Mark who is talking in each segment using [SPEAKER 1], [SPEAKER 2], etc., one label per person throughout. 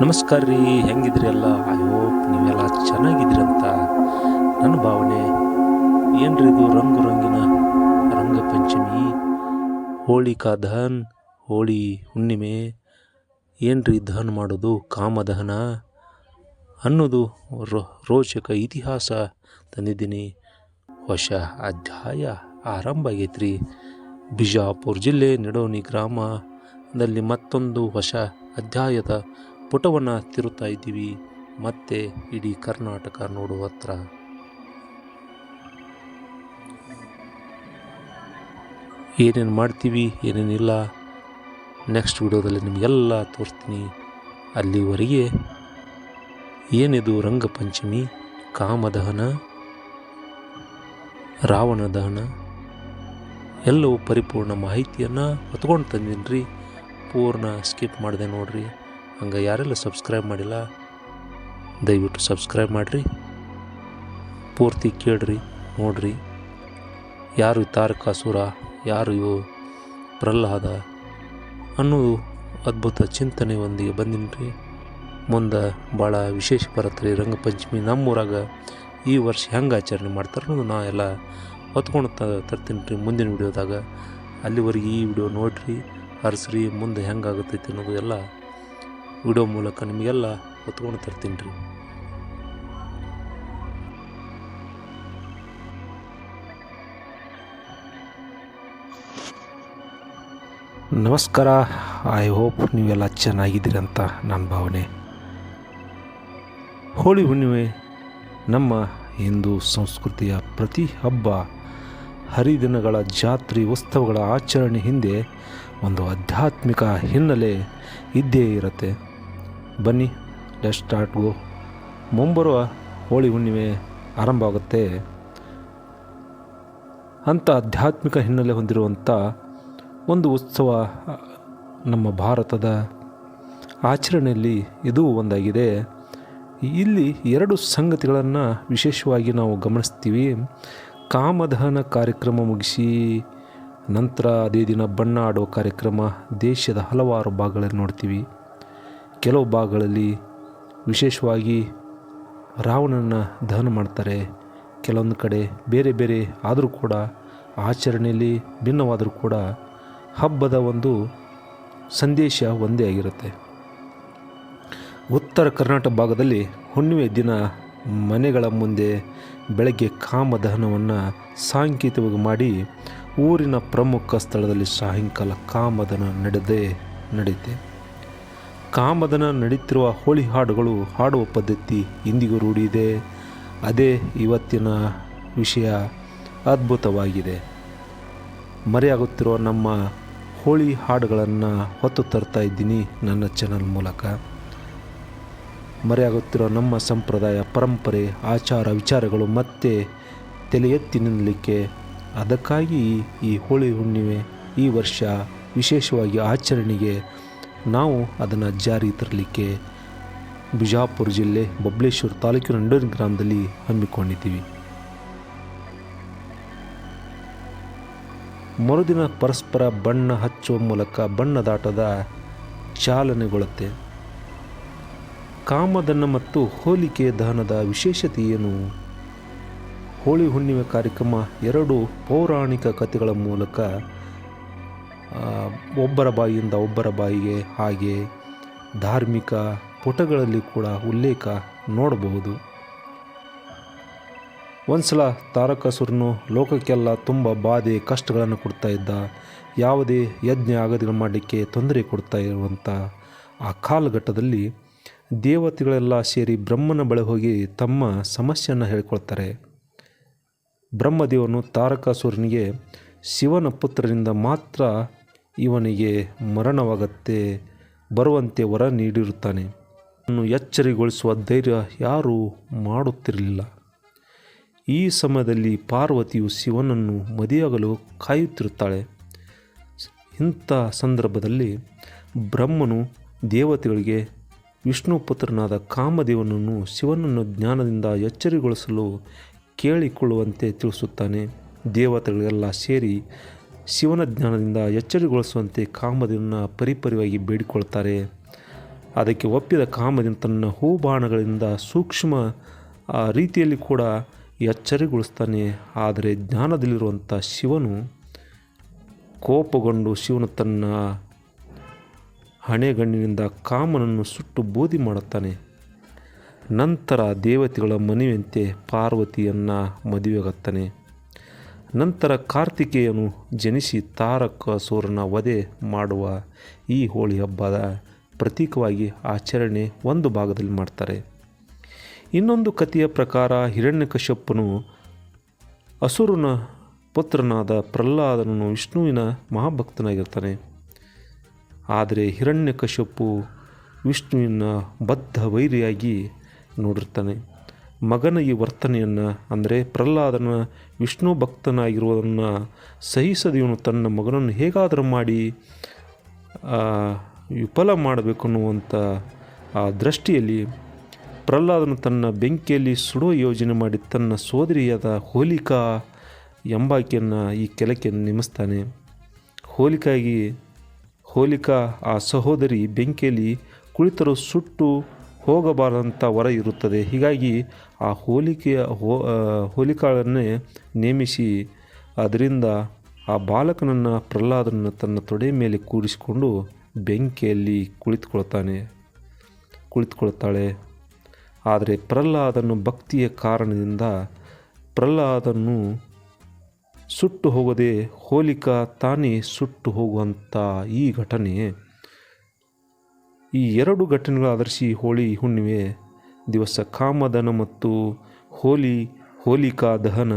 [SPEAKER 1] ನಮಸ್ಕಾರ ರೀ, ಹೆಂಗಿದ್ರಿ ಎಲ್ಲ? ಹೋಪ್ ನೀವೆಲ್ಲ ಚೆನ್ನಾಗಿದ್ರಿ ಅಂತ ನನ್ನ ಭಾವನೆ. ಏನ್ರಿ ಇದು ರಂಗು ರಂಗಿನ ರಂಗಪಂಚಮಿ ಹೋಳಿಕಾ ದಹನ್, ಹೋಳಿ ಹುಣ್ಣಿಮೆ. ಏನ್ರಿ ದಹನ್ ಮಾಡೋದು ಕಾಮದಹನ ಅನ್ನೋದು ರೋಚಕ ಇತಿಹಾಸ ತಂದಿದ್ದೀನಿ. ಹೊಸ ಅಧ್ಯಾಯ ಆರಂಭ ಆಗೈತ್ರಿ. ಬಿಜಾಪುರ ಜಿಲ್ಲೆ, ನಿಡೋನಿ ಗ್ರಾಮದಲ್ಲಿ ಮತ್ತೊಂದು ಹೊಸ ಅಧ್ಯಾಯದ ಪುಟವನ್ನು ತಿರುತ್ತಾ ಇದ್ದೀವಿ. ಮತ್ತೆ ಇಡೀ ಕರ್ನಾಟಕ ನೋಡುವ ಹತ್ರ. ಏನೇನು ಮಾಡ್ತೀವಿ ಏನೇನಿಲ್ಲ ನೆಕ್ಸ್ಟ್ ವಿಡಿಯೋದಲ್ಲಿ ನಿಮಗೆಲ್ಲ ತೋರಿಸ್ತೀನಿ. ಅಲ್ಲಿವರೆಗೆ ಏನಿದು ರಂಗಪಂಚಮಿ, ಕಾಮದಹನ ರಾವಣ ದಹನ ಎಲ್ಲವೂ ಪರಿಪೂರ್ಣ ಮಾಹಿತಿಯನ್ನು ಹೊತ್ಕೊಂಡು ತಂದೀನಿ ರೀ ಪೂರ್ಣ ಸ್ಕಿಪ್ ಮಾಡಿದೆ ನೋಡ್ರಿ. ಹಂಗೆ ಯಾರೆಲ್ಲ ಸಬ್ಸ್ಕ್ರೈಬ್ ಮಾಡಿಲ್ಲ, ದಯವಿಟ್ಟು ಸಬ್ಸ್ಕ್ರೈಬ್ ಮಾಡಿರಿ. ಪೂರ್ತಿ ಕೇಳ್ರಿ, ನೋಡ್ರಿ. ಯಾರು ತಾರಕಾಸುರ ಯಾರು ಇವು ಪ್ರಹ್ಲಾದ ಅನ್ನೋದು ಅದ್ಭುತ ಚಿಂತನೆ ಒಂದಿಗೆ ಬಂದಿನ್ರಿ. ಮುಂದೆ ಭಾಳ ವಿಶೇಷ ಬರತ್ರಿ ರಂಗಪಂಚಮಿ. ನಮ್ಮೂರಾಗ ಈ ವರ್ಷ ಹೆಂಗೆ ಆಚರಣೆ ಮಾಡ್ತಾರೆ ಅನ್ನೋದು ನಾ ಎಲ್ಲ ಹೊತ್ಕೊಂಡು ತರ್ತೀನಿ ರೀ ಮುಂದಿನ ವಿಡಿಯೋದಾಗ. ಅಲ್ಲಿವರೆಗೆ ಈ ವಿಡಿಯೋ ನೋಡಿರಿ ಹರಿಸ್ರಿ ಮುಂದೆ ಹೆಂಗಾಗುತ್ತೈತೆ ಅನ್ನೋದು ಎಲ್ಲ ವಿಡಿಯೋ ಮೂಲಕ ನಿಮಗೆಲ್ಲ ಹೊತ್ಕೊಂಡು ತರ್ತೀನಿ ರೀ. ನಮಸ್ಕಾರ. ಐ ಹೋಪ್ ನೀವೆಲ್ಲ ಚೆನ್ನಾಗಿದ್ದೀರಿ ಅಂತ ನನ್ನ ಭಾವನೆ. ಹೋಳಿ ಹುಣ್ಣಿಮೆ ನಮ್ಮ ಹಿಂದೂ ಸಂಸ್ಕೃತಿಯ ಪ್ರತಿ ಹಬ್ಬ ಹರಿದಿನಗಳ ಜಾತ್ರೆ ಉತ್ಸವಗಳ ಆಚರಣೆ ಹಿಂದೆ ಒಂದು ಆಧ್ಯಾತ್ಮಿಕ ಹಿನ್ನೆಲೆ ಇದ್ದೇ ಇರುತ್ತೆ. ಬನ್ನಿ ಲೆಟ್ ಸ್ಟಾರ್ಟ್ ಗೋ ಮುಂಬರುವ ಹೋಳಿ ಹುಣ್ಣಿಮೆ ಆರಂಭ ಆಗುತ್ತೆ. ಅಂಥ ಆಧ್ಯಾತ್ಮಿಕ ಹಿನ್ನೆಲೆ ಹೊಂದಿರುವಂಥ ಒಂದು ಉತ್ಸವ ನಮ್ಮ ಭಾರತದ ಆಚರಣೆಯಲ್ಲಿ ಇದು ಒಂದಾಗಿದೆ. ಇಲ್ಲಿ ಎರಡು ಸಂಗತಿಗಳನ್ನು ವಿಶೇಷವಾಗಿ ನಾವು ಗಮನಿಸ್ತೀವಿ. ಕಾಮದಹನ ಕಾರ್ಯಕ್ರಮ ಮುಗಿಸಿ, ನಂತರ ಅದೇ ದಿನ ಬಣ್ಣ ಆಡೋ ಕಾರ್ಯಕ್ರಮ, ದೇಶದ ಹಲವಾರು ಭಾಗಗಳಲ್ಲಿ ನೋಡ್ತೀವಿ. ಕೆಲವು ಭಾಗಗಳಲ್ಲಿ ವಿಶೇಷವಾಗಿ ರಾವಣನ ದಹನ ಮಾಡ್ತಾರೆ. ಕೆಲವೊಂದು ಕಡೆ ಬೇರೆ ಬೇರೆ ಆದರೂ ಕೂಡ, ಆಚರಣೆಯಲ್ಲಿ ಭಿನ್ನವಾದರೂ ಕೂಡ ಹಬ್ಬದ ಒಂದು ಸಂದೇಶ ಒಂದೇ ಆಗಿರುತ್ತೆ. ಉತ್ತರ ಕರ್ನಾಟಕ ಭಾಗದಲ್ಲಿ ಹುಣ್ಣಿಮೆ ದಿನ ಮನೆಗಳ ಮುಂದೆ ಬೆಳಗ್ಗೆ ಕಾಮದಹನವನ್ನು ಸಾಂಕೇತಿಕವಾಗಿ ಮಾಡಿ ಊರಿನ ಪ್ರಮುಖ ಸ್ಥಳದಲ್ಲಿ ಸಾಯಂಕಾಲ ಕಾಮದನ ನಡೆದೇ ನಡೆಯುತ್ತೆ. ಕಾಮದನ ನಡೀತಿರುವ ಹೋಳಿ ಹಾಡುಗಳು ಹಾಡುವ ಪದ್ಧತಿ ಇಂದಿಗೂ ರೂಢಿದೆ ಅದೇ ಇವತ್ತಿನ ವಿಷಯ ಅದ್ಭುತವಾಗಿದೆ. ಮರೆಯಾಗುತ್ತಿರುವ ನಮ್ಮ ಹೋಳಿ ಹಾಡುಗಳನ್ನು ಹೊತ್ತು ತರ್ತಾ ಇದ್ದೀನಿ ನನ್ನ ಚಾನಲ್ ಮೂಲಕ. ಮರೆಯಾಗುತ್ತಿರೋ ನಮ್ಮ ಸಂಪ್ರದಾಯ ಪರಂಪರೆ, ಆಚಾರ ವಿಚಾರಗಳು ಮತ್ತೆ ತಲೆ ಎತ್ತಿ ನಿಲ್ಲಲಿಕ್ಕೆ ಅದಕ್ಕಾಗಿ ಈ ಹೋಳಿ ಹುಣ್ಣಿಮೆ ಈ ವರ್ಷ ವಿಶೇಷವಾಗಿ ಆಚರಣೆಗೆ ನಾವು ಅದನ್ನು ಜಾರಿ ತರಲಿಕ್ಕೆ ಬಿಜಾಪುರ ಜಿಲ್ಲೆ ಬಬ್ಲೇಶ್ವರ ತಾಲೂಕಿನ ನಂಡೂರಿನ ಗ್ರಾಮದಲ್ಲಿ ಹಮ್ಮಿಕೊಂಡಿದ್ದೀವಿ. ಮರುದಿನ ಪರಸ್ಪರ ಬಣ್ಣ ಹಚ್ಚುವ ಮೂಲಕ ಬಣ್ಣದಾಟದ ಚಾಲನೆಗೊಳ್ಳುತ್ತೆ ಕಾಮದನ್ನ ಮತ್ತು ಹೋಲಿಕೆ ದಹನದ ವಿಶೇಷತೆ ಏನು? ಹೋಳಿ ಹುಣ್ಣಿಮೆ ಕಾರ್ಯಕ್ರಮ ಎರಡು ಪೌರಾಣಿಕ ಕಥೆಗಳ ಮೂಲಕ ಒಬ್ಬರ ಬಾಯಿಯಿಂದ ಒಬ್ಬರ ಬಾಯಿಗೆ ಹಾಗೆ ಧಾರ್ಮಿಕ ಪುಟಗಳಲ್ಲಿ ಕೂಡ ಉಲ್ಲೇಖ ನೋಡಬಹುದು. ಒಂದ್ಸಲ ತಾರಕಾಸುರನು ಲೋಕಕ್ಕೆಲ್ಲ ತುಂಬ ಬಾಧೆ, ಕಷ್ಟಗಳನ್ನು ಕೊಡ್ತಾ ಇದ್ದ. ಯಾವುದೇ ಯಜ್ಞ ಆಗದಿನ ಮಾಡಲಿಕ್ಕೆ ತೊಂದರೆ ಕೊಡ್ತಾ ಇರುವಂಥ ಆ ಕಾಲಘಟ್ಟದಲ್ಲಿ ದೇವತೆಗಳೆಲ್ಲ ಸೇರಿ ಬ್ರಹ್ಮನ ಬಳಿ ಹೋಗಿ ತಮ್ಮ ಸಮಸ್ಯೆಯನ್ನು ಹೇಳ್ಕೊಳ್ತಾರೆ. ಬ್ರಹ್ಮದೇವನು ತಾರಕಾಸುರನಿಗೆ ಶಿವನ ಪುತ್ರರಿಂದ ಮಾತ್ರ ಇವನಿಗೆ ಮರಣವಾಗತ್ತೆ, ಬರುವಂತೆ ವರ ನೀಡಿರುತ್ತಾನೆ. ಅನ್ನು ಎಚ್ಚರಿಗೊಳಿಸುವ ಧೈರ್ಯ ಯಾರೂ ಮಾಡುತ್ತಿರಲಿಲ್ಲ. ಈ ಸಮಯದಲ್ಲಿ ಪಾರ್ವತಿಯು ಶಿವನನ್ನು ಮದುವೆಯಾಗಲು ಕಾಯುತ್ತಿರುತ್ತಾಳೆ. ಇಂಥ ಸಂದರ್ಭದಲ್ಲಿ ಬ್ರಹ್ಮನು ದೇವತೆಗಳಿಗೆ ವಿಷ್ಣು ಪುತ್ರನಾದ ಕಾಮದೇವನನ್ನು ಶಿವನನ್ನು ಜ್ಞಾನದಿಂದ ಎಚ್ಚರಿಗೊಳಿಸಲು ಕೇಳಿಕೊಳ್ಳುವಂತೆ ತಿಳಿಸುತ್ತಾನೆ. ದೇವತೆಗಳೆಲ್ಲ ಸೇರಿ ಶಿವನ ಜ್ಞಾನದಿಂದ ಎಚ್ಚರಿಗೊಳಿಸುವಂತೆ ಕಾಮದೇವನ ಪರಿಪರಿವಾಗಿ ಬೇಡಿಕೊಳ್ತಾರೆ ಅದಕ್ಕೆ ಒಪ್ಪಿದ ಕಾಮದಿನ ತನ್ನ ಹೂಬಾಣಗಳಿಂದ ಸೂಕ್ಷ್ಮ ರೀತಿಯಲ್ಲಿ ಕೂಡ ಎಚ್ಚರಿಗೊಳಿಸ್ತಾನೆ ಆದರೆ ಜ್ಞಾನದಲ್ಲಿರುವಂಥ ಶಿವನು ಕೋಪಗೊಂಡು ಶಿವನು ತನ್ನ ಹಣೆಗಣ್ಣಿನಿಂದ ಕಾಮನನ್ನು ಸುಟ್ಟು ಬೋಧಿ ಮಾಡುತ್ತಾನೆ. ನಂತರ ದೇವತೆಗಳ ಮನೆಯಂತೆ ಪಾರ್ವತಿಯನ್ನು ಮದುವೆಯಾಗುತ್ತಾನೆ. ನಂತರ ಕಾರ್ತಿಕೇಯನು ಜನಿಸಿ ತಾರಕಾಸುರನ ವಧೆ ಮಾಡುವ ಈ ಹೋಳಿ ಹಬ್ಬದ ಪ್ರತೀಕವಾಗಿ ಆಚರಣೆ ಒಂದು ಭಾಗದಲ್ಲಿ ಮಾಡ್ತಾರೆ. ಇನ್ನೊಂದು ಕಥೆಯ ಪ್ರಕಾರ ಹಿರಣ್ಯಕಶ್ಯಪ್ಪನು ಅಸುರನ ಪುತ್ರನಾದ ಪ್ರಹ್ಲಾದನನ್ನು ವಿಷ್ಣುವಿನ ಮಹಾಭಕ್ತನಾಗಿರ್ತಾನೆ. ಆದರೆ ಹಿರಣ್ಯಕಶ್ಯಪ್ಪು ವಿಷ್ಣುವಿನ ಬದ್ಧ ವೈರಿಯಾಗಿ ನೋಡಿರ್ತಾನೆ. ಮಗನ ಈ ವರ್ತನೆಯನ್ನು, ಅಂದರೆ ಪ್ರಹ್ಲಾದನ ವಿಷ್ಣು ಭಕ್ತನಾಗಿರುವುದನ್ನು ಸಹಿಸದ ಇವನು ತನ್ನ ಮಗನನ್ನು ಹೇಗಾದರೂ ಮಾಡಿ ವಿಫಲ ಮಾಡಬೇಕು ಅನ್ನುವಂಥ ಆ, ದೃಷ್ಟಿಯಲ್ಲಿ ಪ್ರಹ್ಲಾದನು ತನ್ನ ಬೆಂಕಿಯಲ್ಲಿ ಸುಡೋ ಯೋಜನೆ ಮಾಡಿ ತನ್ನ ಸೋದರಿಯಾದ ಹೋಲಿಕಾ ಎಂಬಾಕೆಯನ್ನು ಈ ಕೆಲಕೆಯನ್ನು ನೇಮಿಸ್ತಾನೆ. ಹೋಲಿಕಾಗಿ, ಹೋಲಿಕಾ ಆ ಸಹೋದರಿ ಬೆಂಕಿಯಲ್ಲಿ ಕುಳಿತರು ಸುಟ್ಟು ಹೋಗಬಾರದಂಥ ವರ ಇರುತ್ತದೆ. ಹೀಗಾಗಿ ಆ ಹೋಲಿಕೆಯ ಹೋಲಿಕಾಳನ್ನೇ ನೇಮಿಸಿ ಅದರಿಂದ ಆ ಬಾಲಕನನ್ನು ಪ್ರಹ್ಲಾದನನ್ನು ತನ್ನ ತೊಡೆ ಮೇಲೆ ಕೂರಿಸಿಕೊಂಡು ಬೆಂಕಿಯಲ್ಲಿ ಕುಳಿತುಕೊಳ್ತಾನೆ, ಕುಳಿತುಕೊಳ್ತಾಳೆ. ಆದರೆ ಪ್ರಹ್ಲಾದನು ಭಕ್ತಿಯ ಕಾರಣದಿಂದ ಪ್ರಹ್ಲಾದನು ಸುಟ್ಟು ಹೋಗದೆ ಹೋಲಿಕಾ ತಾನೇ ಸುಟ್ಟು ಹೋಗುವಂಥ ಈ ಘಟನೆ. ಈ ಎರಡು ಘಟನೆಗಳ ಆಧರಿಸಿ ಹೋಳಿ ಹುಣ್ಣಿಮೆ, ದಿವಸ ಕಾಮದನ ಮತ್ತು ಹೋಲಿ, ಹೋಲಿಕಾ ದಹನ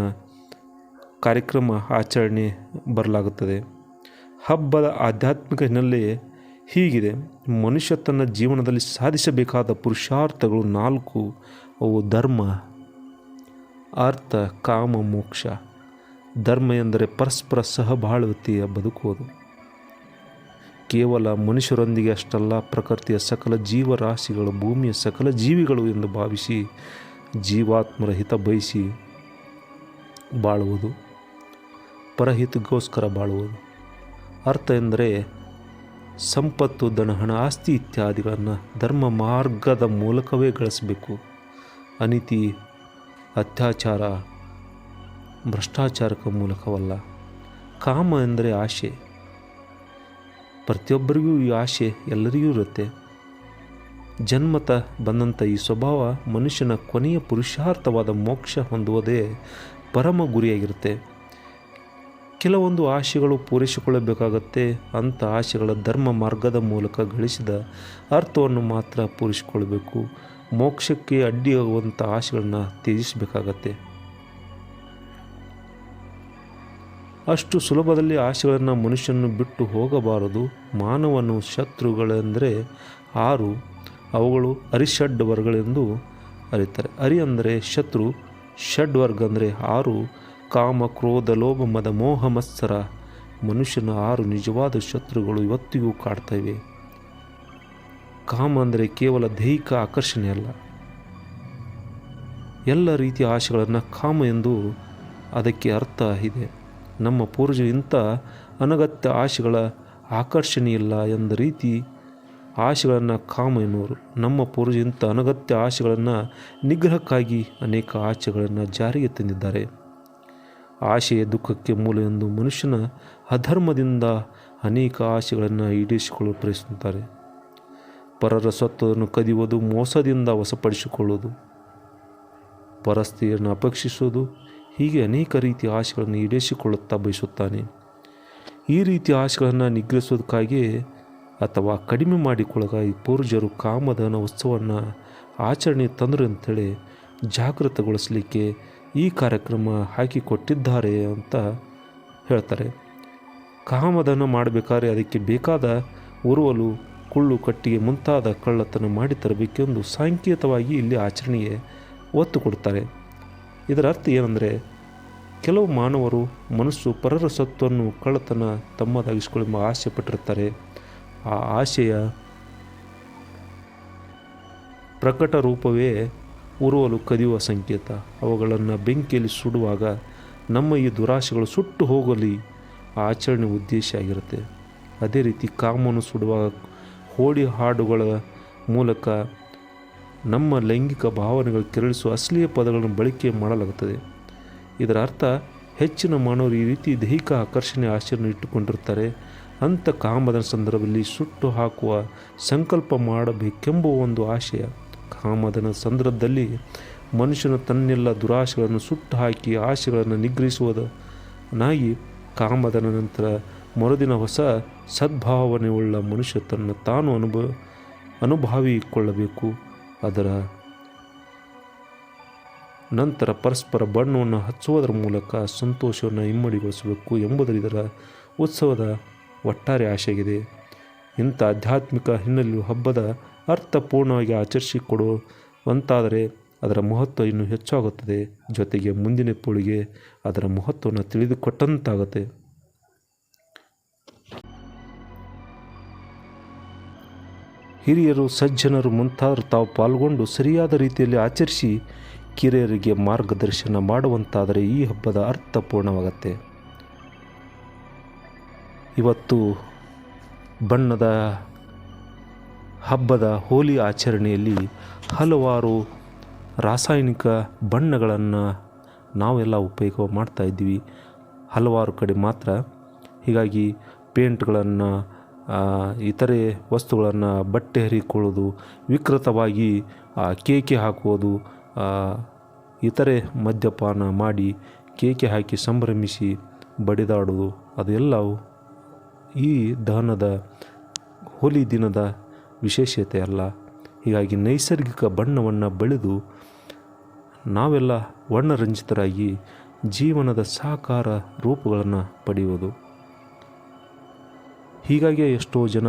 [SPEAKER 1] ಕಾರ್ಯಕ್ರಮ ಆಚರಣೆ ಬರಲಾಗುತ್ತದೆ. ಹಬ್ಬದ ಆಧ್ಯಾತ್ಮಿಕ ಹಿನ್ನೆಲೆ ಹೀಗಿದೆ. ಮನುಷ್ಯ ತನ್ನ ಜೀವನದಲ್ಲಿ ಸಾಧಿಸಬೇಕಾದ ಪುರುಷಾರ್ಥಗಳು ನಾಲ್ಕು. ಅವು ಧರ್ಮ, ಅರ್ಥ, ಕಾಮ, ಮೋಕ್ಷ. ಧರ್ಮ ಎಂದರೆ ಪರಸ್ಪರ ಸಹಬಾಳ್ವತೆಯ ಬದುಕುವುದು ಕೇವಲ ಮನುಷ್ಯರೊಂದಿಗೆ ಅಷ್ಟಲ್ಲ, ಪ್ರಕೃತಿಯ ಸಕಲ ಜೀವರಾಶಿಗಳು, ಭೂಮಿಯ ಸಕಲ ಜೀವಿಗಳು ಎಂದು ಭಾವಿಸಿ, ಜೀವಾತ್ಮರ ಹಿತ ಬಯಸಿ ಬಾಳುವುದು, ಪರಹಿತಗೋಸ್ಕರ ಬಾಳುವುದು. ಅರ್ಥ ಎಂದರೆ ಸಂಪತ್ತು, ಧನ, ಹಣ, ಆಸ್ತಿ ಇತ್ಯಾದಿಗಳನ್ನು ಧರ್ಮ ಮಾರ್ಗದ ಮೂಲಕವೇ ಗಳಿಸಬೇಕು. ಅನಿತಿ ಅತ್ಯಾಚಾರ ಭ್ರಷ್ಟಾಚಾರಕ ಮೂಲಕವಲ್ಲ. ಕಾಮ ಎಂದರೆ ಆಶೆ. ಪ್ರತಿಯೊಬ್ಬರಿಗೂ ಈ ಆಶೆ ಎಲ್ಲರಿಗೂ ಇರುತ್ತೆ. ಜನ್ಮತ ಬಂದಂಥ ಈ ಸ್ವಭಾವ ಮನುಷ್ಯನ ಕೊನೆಯ ಪುರುಷಾರ್ಥವಾದ ಮೋಕ್ಷ ಹೊಂದುವುದೇ ಪರಮ ಗುರಿಯಾಗಿರುತ್ತೆ. ಕೆಲವೊಂದು ಆಶೆಗಳು ಪೂರೈಸಿಕೊಳ್ಳಬೇಕಾಗತ್ತೆ. ಅಂಥ ಆಶೆಗಳ ಧರ್ಮ ಮಾರ್ಗದ ಮೂಲಕ ಗಳಿಸಿದ ಅರ್ಥವನ್ನು ಮಾತ್ರ ಪೂರೈಸಿಕೊಳ್ಳಬೇಕು ಮೋಕ್ಷಕ್ಕೆ ಅಡ್ಡಿಯಾಗುವಂಥ ಆಶೆಗಳನ್ನು ತ್ಯಜಿಸಬೇಕಾಗತ್ತೆ. ಅಷ್ಟು ಸುಲಭದಲ್ಲಿ ಆಶೆಗಳನ್ನು ಮನುಷ್ಯನನ್ನು ಬಿಟ್ಟು ಹೋಗಬಾರದು. ಮಾನವನು ಶತ್ರುಗಳೆಂದರೆ ಆರು, ಅವುಗಳು ಅರಿಷಡ್ ವರ್ಗಳೆಂದು ಅರಿತಾರೆ. ಅರಿ ಅಂದರೆ ಶತ್ರು ಷಡ್ ವರ್ಗ ಅಂದರೆ ಆರು, ಕಾಮ, ಕ್ರೋಧ, ಲೋಭ, ಮದ, ಮೋಹ, ಮತ್ಸರ. ಮನುಷ್ಯನ ಆರು ನಿಜವಾದ ಶತ್ರುಗಳು ಇವತ್ತಿಗೂ ಕಾಡ್ತವೆ ಕಾಮ ಅಂದರೆ ಕೇವಲ ದೈಹಿಕ ಆಕರ್ಷಣೆ ಅಲ್ಲ. ಎಲ್ಲ ರೀತಿಯ ಆಶೆಗಳನ್ನು ಕಾಮ ಎಂದು ಅದಕ್ಕೆ ಅರ್ಥ ಇದೆ. ನಮ್ಮ ಪೂರ್ವಜರು ಇಂಥ ಅನಗತ್ಯ ಆಶೆಗಳ ಆಕರ್ಷಣೆ ಇಲ್ಲ ಎಂದ ರೀತಿ ಆಶೆಗಳನ್ನು ಕಾಮ ಎನ್ನುವರು. ನಮ್ಮ ಪೂರ್ವಜರು ಇಂಥ ಅನಗತ್ಯ ಆಶೆಗಳನ್ನು ನಿಗ್ರಹಕ್ಕಾಗಿ ಅನೇಕ ಆಶೆಗಳನ್ನು ಜಾರಿಗೆ ತಂದಿದ್ದಾರೆ. ಆಶೆಯ ದುಃಖಕ್ಕೆ ಮೂಲ ಎಂದು ಮನುಷ್ಯನ ಅಧರ್ಮದಿಂದ ಅನೇಕ ಆಶೆಗಳನ್ನು ಈಡೇರಿಸಿಕೊಳ್ಳಲು ಪ್ರಯತ್ನಿಸುತ್ತಾರೆ. ಪರರ ಸ್ವತ್ತನ್ನು ಕದಿಯುವುದು ಮೋಸದಿಂದ ವಶಪಡಿಸಿಕೊಳ್ಳುವುದು. ಪರಸ್ತ್ರೀಯನ್ನು ಅಪೇಕ್ಷಿಸುವುದು ಹೀಗೆ ಅನೇಕ ರೀತಿಯ ಆಶೆಗಳನ್ನು ಈಡೇರಿಸಿಕೊಳ್ಳುತ್ತಾ ಬಯಸುತ್ತಾನೆ. ಈ ರೀತಿಯ ಆಶೆಗಳನ್ನು ನಿಗ್ರಹಿಸೋದಕ್ಕಾಗಿ ಅಥವಾ ಕಡಿಮೆ ಮಾಡಿಕೊಳ್ಳಗಾಗಿ ಪೂರ್ವಜರು ಕಾಮಧನ ಉತ್ಸವವನ್ನು ಆಚರಣೆ ತಂದರು ಅಂತೇಳಿ ಜಾಗೃತಗೊಳಿಸಲಿಕ್ಕೆ ಈ ಕಾರ್ಯಕ್ರಮ ಹಾಕಿಕೊಟ್ಟಿದ್ದಾರೆ ಅಂತ ಹೇಳ್ತಾರೆ. ಕಾಮಧನ ಮಾಡಬೇಕಾದ್ರೆ ಅದಕ್ಕೆ ಬೇಕಾದ ಉರುವಲು, ಕುಳ್ಳು ಕಟ್ಟಿಗೆ ಮುಂತಾದ ಕಳ್ಳತನ ಮಾಡಿ ತರಬೇಕೆಂದು ಸಾಂಕೇತವಾಗಿ ಇಲ್ಲಿ ಆಚರಣೆಗೆ ಒತ್ತು ಕೊಡ್ತಾರೆ. ಇದರ ಅರ್ಥ ಏನಂದರೆ ಕೆಲವು ಮಾನವರು ಮನಸ್ಸು ಪರರ ಸತ್ವವನ್ನು ಕಳ್ಳತನ ತಮ್ಮದಾಗಿಸಿಕೊಳ್ಳುವ ಆಸೆ ಪಟ್ಟಿರ್ತಾರೆ ಆ ಆಸೆಯ ಪ್ರಕಟ ರೂಪವೇ ಉರುವಲು ಕದಿಯುವ ಸಂಕೇತ. ಅವುಗಳನ್ನು ಬೆಂಕಿಯಲ್ಲಿ ಸುಡುವಾಗ ನಮ್ಮ ಈ ದುರಾಸೆಗಳು ಸುಟ್ಟು ಹೋಗಲಿ ಆ ಆಚರಣೆ ಉದ್ದೇಶ ಆಗಿರುತ್ತೆ. ಅದೇ ರೀತಿ ಕಾಮನ್ನು ಸುಡುವಾಗ ಹೋಳಿ ಹಾಡುಗಳ ಮೂಲಕ ನಮ್ಮ ಲೈಂಗಿಕ ಭಾವನೆಗಳು ಕೆರಳಿಸುವ ಅಶ್ಲೀಯ ಪದಗಳನ್ನು ಬಳಕೆ ಮಾಡಲಾಗುತ್ತದೆ. ಇದರ ಅರ್ಥ ಹೆಚ್ಚಿನ ಮಾನವರು ಈ ರೀತಿ ದೈಹಿಕ ಆಕರ್ಷಣೆ ಆಶೆಯನ್ನು ಇಟ್ಟುಕೊಂಡಿರ್ತಾರೆ ಅಂಥ ಕಾಮದ ಸಂದರ್ಭದಲ್ಲಿ ಸುಟ್ಟು ಹಾಕುವ ಸಂಕಲ್ಪ ಮಾಡಬೇಕೆಂಬ ಒಂದು ಆಶಯ. ಕಾಮದನ ಸಂದರ್ಭದಲ್ಲಿ ಮನುಷ್ಯನ ತನ್ನೆಲ್ಲ ದುರಾಶೆಗಳನ್ನು ಸುಟ್ಟು ಹಾಕಿ ಆಶೆಗಳನ್ನು ನಿಗ್ರಹಿಸುವುದನಾಗಿ ಕಾಮದನ ನಂತರ ಮರುದಿನ ಹೊಸ ಸದ್ಭಾವನೆಯುಳ್ಳ ಮನುಷ್ಯ ತನ್ನ ತಾನು ಅನುಭವ ಅನುಭಾವಿಕೊಳ್ಳಬೇಕು ಅದರ ನಂತರ ಪರಸ್ಪರ ಬಣ್ಣವನ್ನು ಹಚ್ಚುವುದರ ಮೂಲಕ ಸಂತೋಷವನ್ನು ಇಮ್ಮಡಿಗೊಳಿಸಬೇಕು ಎಂಬುದರ ಇದರ ಉತ್ಸವದ ಒಟ್ಟಾರೆ ಆಶೆಯಾಗಿದೆ. ಇಂಥ ಆಧ್ಯಾತ್ಮಿಕ ಹಿನ್ನೆಲೆಯು ಹಬ್ಬದ ಅರ್ಥಪೂರ್ಣವಾಗಿ ಆಚರಿಸಿಕೊಡುವಂತಾದರೆ ಅದರ ಮಹತ್ವ ಇನ್ನೂ ಹೆಚ್ಚಾಗುತ್ತದೆ. ಜೊತೆಗೆ ಮುಂದಿನ ಪೀಳಿಗೆ ಅದರ ಮಹತ್ವವನ್ನು ತಿಳಿದುಕೊಟ್ಟಂತಾಗುತ್ತೆ. ಹಿರಿಯರು, ಸಜ್ಜನರು ಮುಂತಾದರು ತಾವು ಪಾಲ್ಗೊಂಡು ಸರಿಯಾದ ರೀತಿಯಲ್ಲಿ ಆಚರಿಸಿ ಕಿರಿಯರಿಗೆ ಮಾರ್ಗದರ್ಶನ ಮಾಡುವಂತಾದರೆ ಈ ಹಬ್ಬದ ಅರ್ಥಪೂರ್ಣವಾಗತ್ತೆ ಇವತ್ತು ಬಣ್ಣದ ಹಬ್ಬದ ಹೋಲಿ ಆಚರಣೆಯಲ್ಲಿ ಹಲವಾರು ರಾಸಾಯನಿಕ ಬಣ್ಣಗಳನ್ನು ನಾವೆಲ್ಲ ಉಪಯೋಗ ಮಾಡ್ತಾ ಇದ್ದೀವಿ. ಹಲವಾರು ಕಡೆ ಮಾತ್ರ. ಹೀಗಾಗಿ ಪೇಂಟ್ಗಳನ್ನು ಇತರೆ ವಸ್ತುಗಳನ್ನು ಬಟ್ಟೆ ಹರಿಕೊಳ್ಳೋದು, ವಿಕೃತವಾಗಿ ಕೇಕೆ ಹಾಕುವುದು ಇತರೆ ಮದ್ಯಪಾನ ಮಾಡಿ ಕೇಕೆ ಹಾಕಿ ಸಂಭ್ರಮಿಸಿ ಬಡಿದಾಡುವುದು, ಅದೆಲ್ಲವೂ ಈ ದಹನದ ಹೋಲಿ ದಿನದ ವಿಶೇಷತೆ ಅಲ್ಲ. ಹೀಗಾಗಿ ನೈಸರ್ಗಿಕ ಬಣ್ಣವನ್ನು ಬೆಳೆದು ನಾವೆಲ್ಲ ವರ್ಣರಂಜಿತರಾಗಿ ಜೀವನದ ಸಾಕಾರ ರೂಪಗಳನ್ನು ಪಡೆಯುವುದು. ಹೀಗಾಗಿ ಎಷ್ಟೋ ಜನ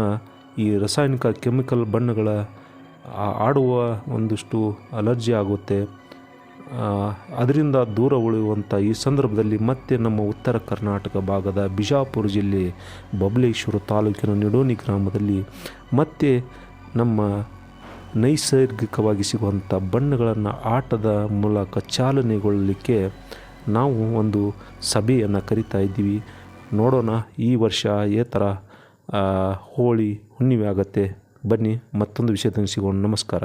[SPEAKER 1] ಈ ರಾಸಾಯನಿಕ ಕೆಮಿಕಲ್ ಬಣ್ಣಗಳ ಆಡುವ ಒಂದಿಷ್ಟು ಅಲರ್ಜಿ ಆಗುತ್ತೆ. ಅದರಿಂದ ದೂರ ಉಳಿಯುವಂಥ ಈ ಸಂದರ್ಭದಲ್ಲಿ ಮತ್ತೆ ನಮ್ಮ ಉತ್ತರ ಕರ್ನಾಟಕ ಭಾಗದ ಬಿಜಾಪುರ ಜಿಲ್ಲೆ ಬಬಲೇಶ್ವರ ತಾಲೂಕಿನ ನಿಡೋನಿ ಗ್ರಾಮದಲ್ಲಿ ಮತ್ತೆ ನಮ್ಮ ನೈಸರ್ಗಿಕವಾಗಿ ಸಿಗುವಂಥ ಬಣ್ಣಗಳನ್ನು ಆಟದ ಮೂಲಕ ಚಾಲನೆಗೊಳ್ಳಲಿಕ್ಕೆ ನಾವು ಒಂದು ಸಭೆಯನ್ನು ಕರಿತಾ ಇದ್ದೀವಿ. ನೋಡೋಣ ಈ ವರ್ಷ ಏ ಥರ ಹೋಳಿ ಹುಣ್ಣಿಮೆ ಆಗತ್ತೆ. ಬನ್ನಿ ಮತ್ತೊಂದು ವಿಷಯದಲ್ಲಿ ಸಿಗೋಣ ನಮಸ್ಕಾರ.